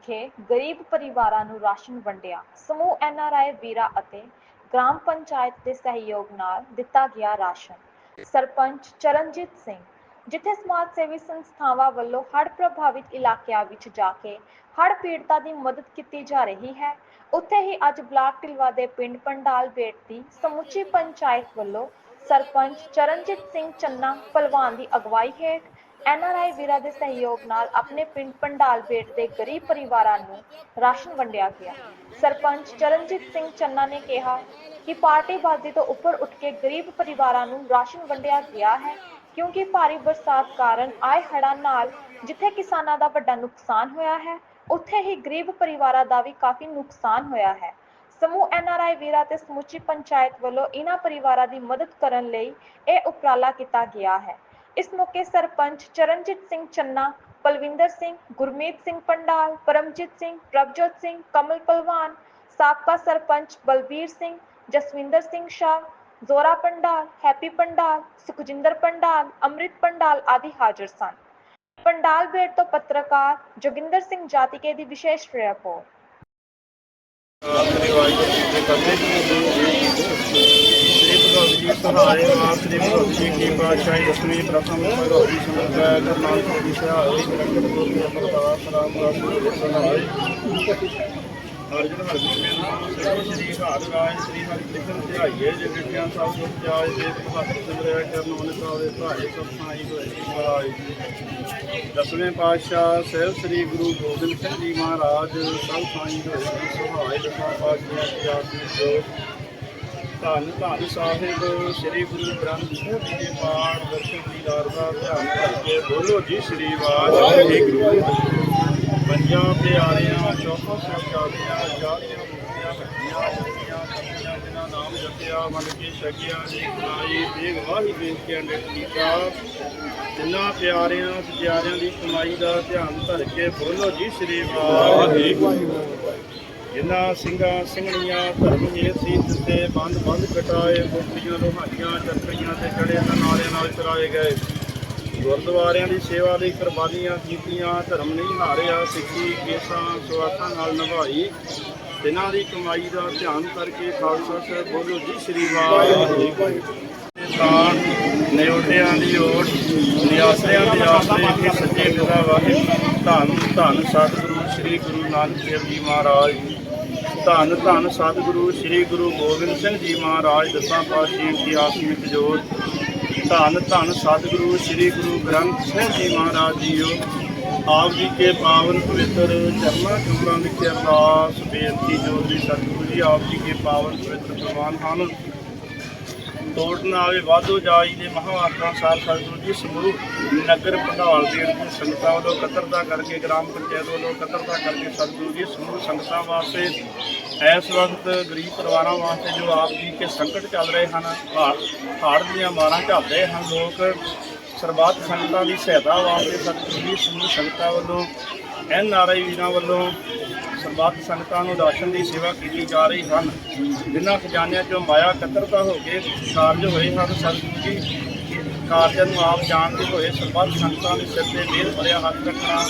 ਵਿਖੇ ਗਰੀਬ ਪਰਿਵਾਰਾਂ ਨੂੰ ਰਾਸ਼ਨ ਵੰਡਿਆ। ਸਮੂਹ ਐਨਆਰਆਈ ਵੀਰਾ ਅਤੇ ਗ੍ਰਾਮ ਪੰਚਾਇਤ ਦੇ ਸਹਿਯੋਗ ਨਾਲ ਦਿੱਤਾ ਗਿਆ ਰਾਸ਼ਨ। ਸਰਪੰਚ ਚਰਨਜੀਤ ਸਿੰਘ, ਜਿੱਥੇ ਸਮਾਜ ਸੇਵੀ ਸੰਸਥਾਵਾਂ ਵੱਲੋਂ ਹੜ੍ਹ ਪ੍ਰਭਾਵਿਤ ਇਲਾਕਿਆਂ ਵਿੱਚ ਜਾ ਕੇ ਹੜ੍ਹ ਪੀੜਤਾਂ ਦੀ ਮਦਦ ਕੀਤੀ ਜਾ ਰਹੀ ਹੈ, ਉੱਥੇ ਹੀ ਅੱਜ ਬਲਾਕ ਟਿਲਵਾ ਦੇ ਪਿੰਡ ਪੰਡਾਲ ਬੇਟ ਦੀ ਸਮੁੱਚੀ ਪੰਚਾਇਤ ਵੱਲੋਂ ਸਰਪੰਚ ਚਰਨਜੀਤ ਸਿੰਘ ਚੰਨਾ, ਭਲਵਾਨ ਦੀ ਅਗਵਾਈ ਹੇਠ ਐਨਆਰਆਈ ਵੀਰਾਂ ਦੇ ਸਹਿਯੋਗ ਨਾਲ ਆਪਣੇ ਪਿੰਡ ਪੰਡਾਲ ਦੇ ਗਰੀਬ ਪਰਿਵਾਰਾਂ ਨੂੰ ਰਾਸ਼ਨ ਵੰਡਿਆ ਗਿਆ। ਸਰਪੰਚ ਚਰਨਜੀਤ ਸਿੰਘ ਚੰਨਾ ਨੇ ਕਿਹਾ ਕਿ ਪਾਰਟੀਬਾਜ਼ੀ ਤੋਂ ਉੱਪਰ ਉੱਠ ਕੇ ਗਰੀਬ ਪਰਿਵਾਰਾਂ ਨੂੰ ਰਾਸ਼ਨ ਵੰਡਿਆ ਗਿਆ ਹੈ ਕਿਉਂਕਿ ਭਾਰੀ ਬਰਸਾਤ ਕਾਰਨ ਆਏ ਹੜ੍ਹਾਂ ਨਾਲ ਜਿੱਥੇ ਕਿਸਾਨਾਂ ਦਾ ਵੱਡਾ ਨੁਕਸਾਨ ਹੋਇਆ ਹੈ, ਉੱਥੇ ਹੀ ਗਰੀਬ ਪਰਿਵਾਰਾਂ ਦਾ ਵੀ ਕਾਫੀ ਨੁਕਸਾਨ ਹੋਇਆ ਹੈ। ਸਮੂਹ ਐਨਆਰਆਈ ਵੀਰਾ ਤੇ ਸਮੁੱਚੀ ਪੰਚਾਇਤ ਵੱਲੋਂ ਇਹਨਾਂ ਪਰਿਵਾਰਾਂ ਦੀ ਮਦਦ ਕਰਨ ਲਈ ਇਹ ਉਪਰਾਲਾ ਕੀਤਾ ਗਿਆ ਹੈ। ਇਸ ਮੌਕੇ ਸਰਪੰਚ ਚਰਨਜੀਤ ਸਿੰਘ ਚੰਨਾ ਪਲਵਿੰਦਰ ਸਿੰਘ, ਗੁਰਮੀਤ ਸਿੰਘ ਪੰਡਾਲ, ਪਰਮਜੀਤ ਸਿੰਘ, ਪ੍ਰਭਜੋਤ ਸਿੰਘ, ਕਮਲ ਪਲਵਾਨ, ਸਾਬਕਾ ਸਰਪੰਚ ਬਲਬੀਰ ਸਿੰਘ, ਜਸਵਿੰਦਰ ਸਿੰਘ ਸ਼ਾਹ, ਜ਼ੋਰਾ ਪੰਡਾਲ, ਹੈਪੀ ਪੰਡਾਲ, ਸੁਖਜਿੰਦਰ ਪੰਡਾਲ, ਅੰਮ੍ਰਿਤ ਪੰਡਾਲ ਆਦਿ ਹਾਜ਼ਰ ਸਨ। ਪੰਡਾਲ ਬੇੜ ਤੋਂ ਪੱਤਰਕਾਰ ਜੋਗਿੰਦਰ ਸਿੰਘ ਜਾਤੀਕੇ ਦੀ ਵਿਸ਼ੇਸ਼ ਰਿਪੋਰਟ। ਜੀ ਕੀ ਸਹਾਰੇ ਮਾਂ ਸ੍ਰੀ ਭਗਵਤ ਜੀ ਕੀ ਪਾਤਸ਼ਾਹੀ ਦਸਵੀਂ ਪ੍ਰਥਮ ਭਗਵਤ ਜੀ ਸਮਝਾਇਆ ਕਰ ਸਹਾਰੇ ਨਿਰੰਜਨ ਗੁਰੂ ਅਮਰਦਾਸ ਰਾਮ ਦਾਸ ਜੀ ਸਹਾਰੇ ਅਰਜਨ ਹਰਜੀ ਮੇਰਾ ਨਾਮ ਸ੍ਰੀ ਹਾਰ ਰਾਜ ਸ੍ਰੀ ਹਰਿ ਕ੍ਰਿਸ਼ਨ ਧਿਆਈਏ ਜੇ ਵਿਗਿਆਨ ਸਭ ਸੁਖ ਜਾਏ ਜੇ ਭਗਤ ਸਿਮਰਿਆ ਕਰਨ ਉਹਨੇ ਸਾਵੇ ਭਾਏ ਸਭ ਸਾਈ ਹੋਏ ਮਹਾਰਾਜ ਦਸਵੇਂ ਪਾਤਸ਼ਾਹ ਸਹਿਬ ਸ੍ਰੀ ਗੁਰੂ ਗੋਬਿੰਦ ਸਿੰਘ ਜੀ ਮਹਾਰਾਜ ਸਭ ਸਾਈਂ ਹੋਏ ਜੀ ਦਸਾਂ ਪਾਤਸ਼ਾਹ ਦੀ ਆਸੀ ਜੋ ਧੰਨ ਧੰਨ ਸਾਹਿਬ, ਸ੍ਰੀ ਗੁਰੂ ਗ੍ਰੰਥ ਸਾਹਿਬ ਜੀ ਦੇ ਪਾਠ, ਦਰਸ਼ਨ ਦੀ ਦਾ ਧਿਆਨ ਕਰਕੇ ਬੋਲੋ ਜੀ, ਸ੍ਰੀ ਵਾਹਿਗੁਰੂ ਪੰਜਾਂ ਪਿਆਰਿਆਂ ਚੌਥਾ ਸਾਹਿਬਜ਼ਾਦਿਆਂ ਚਾਰੀਆਂ ਮੁਕਤੀਆਂ ਹੱਟੀਆਂ ਜੱਟੀਆਂ ਜੱਟੀਆਂ ਜਿਨ੍ਹਾਂ ਨਾਮ ਜਪਿਆ, ਮਨ ਕੀ ਛਕਿਆ ਜੀ ਕਮਾਈ ਤੇਗ ਵਾਹੀ ਦੇਖ ਕੇ ਅੰਡੇ ਕੀਤਾ। ਜਿਨ੍ਹਾਂ ਪਿਆਰਿਆਂ ਸਤਿਆਰਿਆਂ ਦੀ ਕਮਾਈ ਦਾ ਧਿਆਨ ਧਰ ਕੇ ਬੋਲੋ ਜੀ, ਸ੍ਰੀ ਵਾਹਿਗੁਰੂ। ਜਿਨ੍ਹਾਂ ਸਿੰਘਾਂ, ਸਿੰਘਣੀਆਂ ਧਰਮ ਹੇਤ ਸੀ ਦਿੱਤੇ ਬੰਦ ਬੰਦ ਕਟਾਏ ਮੁਕਤੀਆਂ ਲੋਹਾਈਆਂ ਚੱਕਰੀਆਂ ਤੇ ਚੜੇ ਤਾਂ ਨਾਲਿਆਂ ਨਾਲ ਚਰਾਏ ਗਏ। ਗੁਰਦੁਆਰਿਆਂ ਦੀ ਸੇਵਾ ਲਈ ਕੁਰਬਾਨੀਆਂ ਕੀਤੀਆਂ, ਧਰਮ ਨਹੀਂ ਹਾਰਿਆ, ਸਿੱਖੀ, ਕੇਸਾਂ ਸਵਾਸਾਂ ਨਾਲ ਨਿਭਾਈ। ਦਿਨਾਂ ਦੀ ਕਮਾਈ ਦਾ ਧਿਆਨ ਕਰਕੇ ਖਾਲਸਾ ਸਾਹਿਬ ਬੋਲੋ ਜੀ, ਸ੍ਰੀ ਵਾਹਿਗੁਰੂ। ਤਾਣ ਨਿਉਟਿਆਂ ਦੀ ਓਟ, ਨਿਆਸਰਿਆਂ ਦੇ ਆਸਰੇ ਕੇ ਸੱਚੇ ਪਿਤਾ ਵਾਹਿਗੁਰੂ ਧੰਨ ਧੰਨ ਸਤਿਗੁਰੂ, ਸ੍ਰੀ ਗੁਰੂ ਨਾਨਕ ਦੇਵ ਜੀ ਮਹਾਰਾਜ। ਧੰਨ ਧੰਨ ਸਤਿਗੁਰੂ ਸ੍ਰੀ ਗੁਰੂ ਗੋਬਿੰਦ ਸਿੰਘ ਜੀ ਮਹਾਰਾਜ, ਦਸਾਂ ਪਾਤਸ਼ਾਹਾਂ ਦੀ ਆਤਮਿਕ ਜੋਤ ਧੰਨ ਧੰਨ ਸਤਿਗੁਰੂ ਸ੍ਰੀ ਗੁਰੂ ਗ੍ਰੰਥ ਸਾਹਿਬ ਜੀ ਮਹਾਰਾਜ ਜੀਓ, ਆਪ ਜੀ ਕੇ ਪਾਵਨ ਪਵਿੱਤਰ ਚਰਨਾਂ ਚੁੰਗਾਂ ਵਿੱਚ ਅਰਦਾਸ ਬੇਨਤੀ ਜੋ ਜੀ ਸਤਿਗੁਰੂ ਜੀ ਆਪ ਜੀ ਕੇ ਪਾਵਨ ਪਵਿੱਤਰ ਪ੍ਰਵਾਨ ਹਨ ਤੋੜ ਨਾ ਆਵੇ ਵਾਧੋ ਜਾਈ ਦੇ ਮਹਾਵਾਕਾਂ ਸਾਰ ਸਤਿਗੁਰੂ ਜੀ ਸਮੂਹ ਨਗਰ ਭੰਡਾਲ ਦੇ ਅੰਦਰ ਸੰਗਤਾਂ ਵੱਲੋਂ ਇਕੱਤਰਤਾ ਕਰਕੇ, ਗ੍ਰਾਮ ਪੰਚਾਇਤ ਵੱਲੋਂ ਇਕੱਤਰਤਾ ਕਰਕੇ ਸਤਿਗੁਰੂ ਜੀ ਸਮੂਹ ਸੰਗਤਾਂ ਵਾਸਤੇ ਇਸ ਵਕਤ ਗਰੀਬ ਪਰਿਵਾਰਾਂ ਵਾਸਤੇ ਜੋ ਆਪ ਜੀ ਕੇ ਸੰਕਟ ਚੱਲ ਰਹੇ ਹਨ, ਹਾੜ ਦੀਆਂ ਮਾਰਾਂ ਝੱਲ ਰਹੇ ਹਨ, ਲੋਕ ਸਰਬਾਤ ਸੰਗਤਾਂ ਦੀ ਸਹਾਇਤਾ ਵਾਸਤੇ ਸਤਿਗੁਰੂ ਜੀ ਸਮੂਹ ਸੰਗਤਾਂ ਵੱਲੋਂ, ਐਨ ਆਰ ਆਈ ਵੀਰਾਂ ਵੱਲੋਂ ਸਰਬੱਤ ਸੰਗਤਾਂ ਨੂੰ ਰਾਸ਼ਨ ਦੀ ਸੇਵਾ ਕੀਤੀ ਜਾ ਰਹੀ ਹਨ। ਜਿਨ੍ਹਾਂ ਖਜ਼ਾਨਿਆਂ ਚੋਂ ਮਾਇਆ ਇਕੱਤਰਤਾ ਹੋ ਕੇ ਕਾਰਜ ਹੋਏ ਹਨ ਸਤਿਗੁਰੂ ਜੀ ਕਾਰਜਾਂ ਨੂੰ ਆਪ ਜਾਣਦੇ ਹੋਏ ਸਰਬੱਤ ਸੰਗਤਾਂ ਦੇ ਸਿਰ ਤੇ ਮਿਹਰ ਭਰਿਆ ਹੱਥ ਰੱਖਣਾ,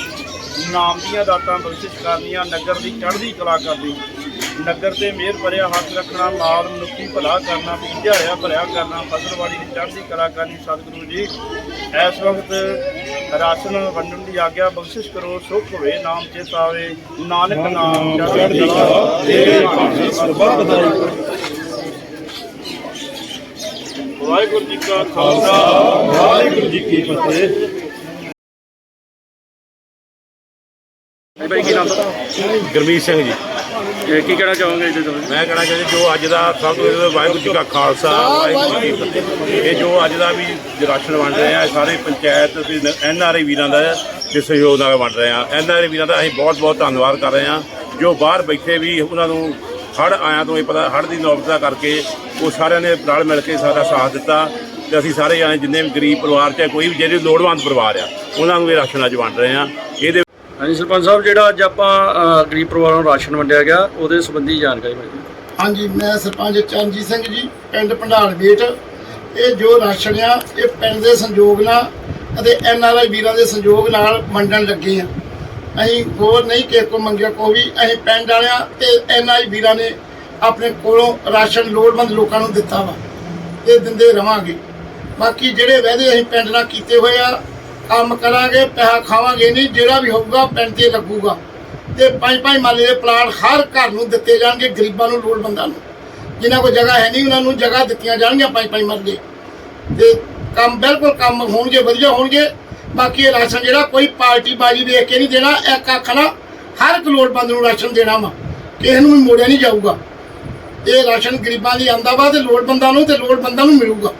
ਨਾਮ ਦੀਆਂ ਦਾਤਾਂ ਬਖਸ਼ਿਸ਼ ਕਰਨੀਆਂ, ਨਗਰ ਦੀ ਚੜ੍ਹਦੀ ਕਲਾ ਕਰਨੀ, ਨਗਰ ਤੇ ਮਿਹਰ ਭਰਿਆ ਹੱਥ ਰੱਖਣਾ ਮਾਲ ਮਨੁੱਖੀ ਭਲਾ ਕਰਨਾ ਵਿਝਾਇਆ ਭਰਿਆ ਕਰਨਾ, ਫਸਲਵਾੜੀ ਦੀ ਚੜ੍ਹਦੀ ਕਲਾ ਕਰਨੀ, ਸਤਿਗੁਰੂ ਜੀ ਇਸ ਵਕਤ ਰਾਸ਼ਨ ਵੰਡਣ ਦੀ ਆਗਿਆ ਬਖਸ਼ਿਸ਼ ਕਰੋ ਸੁਖ ਹੋਵੇ ਨਾਮ ਚੇਤ ਆਵੇ ਨਾਨਕ ਨਾਮ ਚੜ੍ਹਦੀ ਕਲਾ ਤੇਰੇ ਭਾਣੇ ਸਰਬੱਤ ਦਾ ਵਾਹਿਗੁਰੂ ਜੀ ਕਾ ਖਾਲਸਾ ਵਾਹਿਗੁਰੂ ਜੀ ਕੀ ਫਤਿਹ। ਕੀ ਨਾਮ? ਗੁਰਮੀਤ ਸਿੰਘ ਜੀ। ਇਹ ਕੀ ਕਹਿਣਾ ਚਾਹੋਗੇ ਇਹਦੇ ਤੋਂ ਮੈਂ ਕਹਿਣਾ ਚਾਹੁੰਦਾ ਜੋ ਅੱਜ ਦਾ ਸਭ ਤੋਂ ਪਹਿਲਾਂ ਵਾਹਿਗੁਰੂ ਜੀ ਕਾ ਖਾਲਸਾ ਵਾਹਿਗੁਰੂ ਜੀ ਕੀ ਫਤਿਹ। ਇਹ ਜੋ ਅੱਜ ਦਾ ਵੀ ਰਾਸ਼ਨ ਵੰਡ ਰਹੇ ਆ ਇਹ ਸਾਰੇ ਪੰਚਾਇਤ ਤੇ ਐਨ ਆਰ ਆਈ ਵੀਰਾਂ ਦਾ ਤੇ ਸਹਿਯੋਗ ਨਾਲ ਵੰਡ ਰਹੇ ਆ। ਐਨ ਆਰ ਆਈ ਵੀਰਾਂ ਦਾ ਅਸੀਂ ਬਹੁਤ ਬਹੁਤ ਧੰਨਵਾਦ ਕਰ ਰਹੇ ਆ। ਜੋ ਬਾਹਰ ਬੈਠੇ ਵੀ ਉਹਨਾਂ ਨੂੰ ਹੜ ਆਇਆਂ ਤੋਂ ਇਹ ਪਤਾ ਹੜ ਦੀ ਨੌਬਤ ਕਰਕੇ ਉਹ ਸਾਰਿਆਂ ਨੇ ਰਲ ਮਿਲ ਕੇ ਸਾਡਾ ਸਾਥ ਦਿੱਤਾ ਤੇ ਅਸੀਂ ਸਾਰੇ ਜਾਣੇ ਜਿੰਨੇ ਵੀ ਗਰੀਬ ਪਰਿਵਾਰ ਚਾਹੇ ਕੋਈ ਵੀ ਜਿਹੜੇ ਲੋੜਵੰਦ ਪਰਿਵਾਰ ਆ ਉਹਨਾਂ ਨੂੰ ਇਹ ਰਾਸ਼ਨ ਅੱਜ ਵੰਡ ਰਹੇ ਆ। ਹਾਂਜੀ ਸਰਪੰਚ ਸਾਹਿਬ ਜਿਹੜਾ ਅੱਜ ਆਪਾਂ ਅ, ਗਰੀਬ ਪਰਿਵਾਰਾਂ ਨੂੰ ਰਾਸ਼ਨ ਵੰਡਿਆ ਗਿਆ ਉਹਦੇ ਸੰਬੰਧੀ ਜਾਣਕਾਰੀ ਮਿਲੀ। ਹਾਂਜੀ ਮੈਂ ਸਰਪੰਚ ਚਰਨਜੀਤ ਸਿੰਘ ਜੀ ਪਿੰਡ ਭੰਡਾਲ ਬੇਟ ਇਹ ਜੋ ਰਾਸ਼ਨ ਆ ਇਹ ਪਿੰਡ ਦੇ ਸੰਯੋਗ ਨਾਲ ਅਤੇ ਐਨ ਆਰ ਆਈ ਵੀਰਾਂ ਦੇ ਸੰਯੋਗ ਨਾਲ ਵੰਡਣ ਲੱਗੇ ਆ। ਅਸੀਂ ਹੋਰ ਨਹੀਂ ਕਿਸੇ ਕੋ ਮੰਗਿਆ ਕੋਈ ਵੀ। ਅਸੀਂ ਪਿੰਡ ਵਾਲਿਆਂ ਤੇ ਆਈ ਵੀਰਾਂ ਨੇ ਆਪਣੇ ਕੋਲੋਂ ਰਾਸ਼ਨ ਲੋੜਵੰਦ ਲੋਕਾਂ ਨੂੰ ਦਿੱਤਾ ਵਾ। ਇਹ ਦਿੰਦੇ ਰਵਾਂਗੇ। ਬਾਕੀ ਜਿਹੜੇ ਵਾਅਦੇ ਅਸੀਂ ਪਿੰਡ ਨਾਲ ਕੀਤੇ ਹੋਏ ਆ ਕੰਮ ਕਰਾਂਗੇ, ਪੈਸਾ ਖਾਵਾਂਗੇ ਨਹੀਂ, ਜਿਹੜਾ ਵੀ ਹੋਊਗਾ ਪਿੰਡ ਤੇ ਲੱਗੂਗਾ। ਤੇ ਪੰਜ ਪੰਜ ਮਾਲੇ ਦੇ ਪਲਾਟ ਹਰ ਘਰ ਨੂੰ ਦਿੱਤੇ ਜਾਣਗੇ ਗਰੀਬਾਂ ਨੂੰ, ਲੋੜਵੰਦਾਂ ਨੂੰ। ਜਿਨ੍ਹਾਂ ਕੋਲ ਜਗ੍ਹਾ ਹੈ ਨਹੀਂ, ਉਹਨਾਂ ਨੂੰ ਜਗ੍ਹਾ ਦਿੱਤੀਆਂ ਜਾਣਗੀਆਂ ਪੰਜ ਪੰਜ ਮਰਲੇ ਤੇ ਕੰਮ ਬਿਲਕੁਲ ਕੰਮ ਹੋਣਗੇ, ਵਧੀਆ ਹੋਣਗੇ। ਬਾਕੀ ਇਹ ਰਾਸ਼ਨ ਜਿਹੜਾ ਕੋਈ ਪਾਰਟੀ ਬਾਜੀ ਵੇਖ ਕੇ ਨਹੀਂ ਦੇਣਾ, ਇੱਕ ਅੱਖ ਨਾਲ ਹਰ ਇੱਕ ਲੋੜਵੰਦ ਨੂੰ ਰਾਸ਼ਨ ਦੇਣਾ ਵਾ। ਕਿਸੇ ਨੂੰ ਵੀ ਮੋੜਿਆ ਨਹੀਂ ਜਾਊਗਾ। ਇਹ ਰਾਸ਼ਨ ਗਰੀਬਾਂ ਲਈ ਆਂਦਾ ਵਾ ਤੇ ਲੋੜਵੰਦਾਂ ਨੂੰ ਤੇ ਲੋੜਵੰਦਾਂ ਨੂੰ ਮਿਲੂਗਾ।